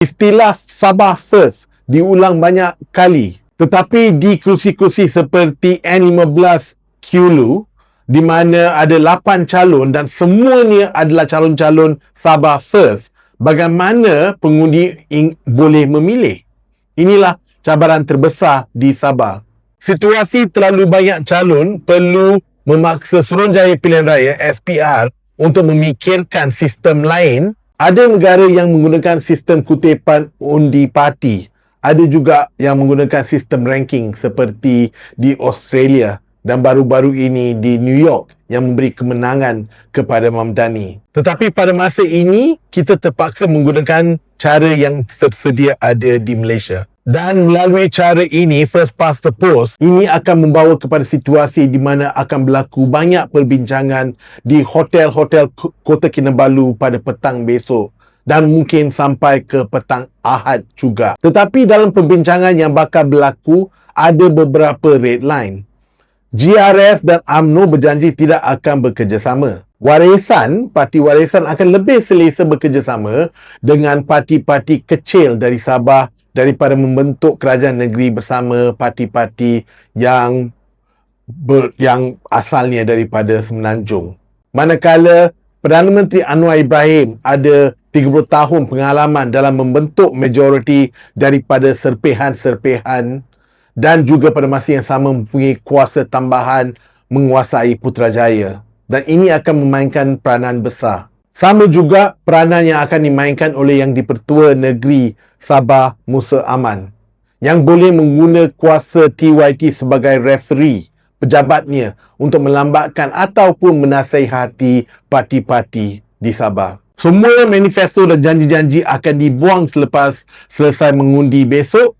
Istilah Sabah First diulang banyak kali. Tetapi di kerusi-kerusi seperti N15 Kulu, di mana ada 8 calon dan semuanya adalah calon-calon Sabah First, bagaimana pengundi ing- boleh memilih? Inilah cabaran terbesar di Sabah. Situasi terlalu banyak calon perlu memaksa Suruhanjaya Pilihan Raya SPR untuk memikirkan sistem lain. Ada negara yang menggunakan sistem kutipan undi parti. Ada juga yang menggunakan sistem ranking seperti di Australia dan baru-baru ini di New York yang memberi kemenangan kepada Mamdani. Tetapi pada masa ini kita terpaksa menggunakan cara yang tersedia ada di Malaysia. Dan melalui cara ini, first past the post, ini akan membawa kepada situasi di mana akan berlaku banyak perbincangan di hotel-hotel Kota Kinabalu pada petang besok dan mungkin sampai ke petang Ahad juga. Tetapi dalam perbincangan yang bakal berlaku, ada beberapa red line. GRS dan AMNO berjanji tidak akan bekerjasama. Warisan, parti warisan akan lebih selesa bekerjasama dengan parti-parti kecil dari Sabah daripada membentuk kerajaan negeri bersama parti-parti yang ber, yang asalnya daripada Semenanjung. Manakala Perdana Menteri Anwar Ibrahim ada 30 tahun pengalaman dalam membentuk majoriti daripada serpihan-serpihan dan juga pada masa yang sama mempunyai kuasa tambahan menguasai Putrajaya. Dan ini akan memainkan peranan besar. Sama juga peranan yang akan dimainkan oleh yang dipertua negeri Sabah Musa Aman yang boleh mengguna kuasa TYT sebagai referee pejabatnya untuk melambatkan ataupun menasihati parti-parti di Sabah. Semua manifesto dan janji-janji akan dibuang selepas selesai mengundi besok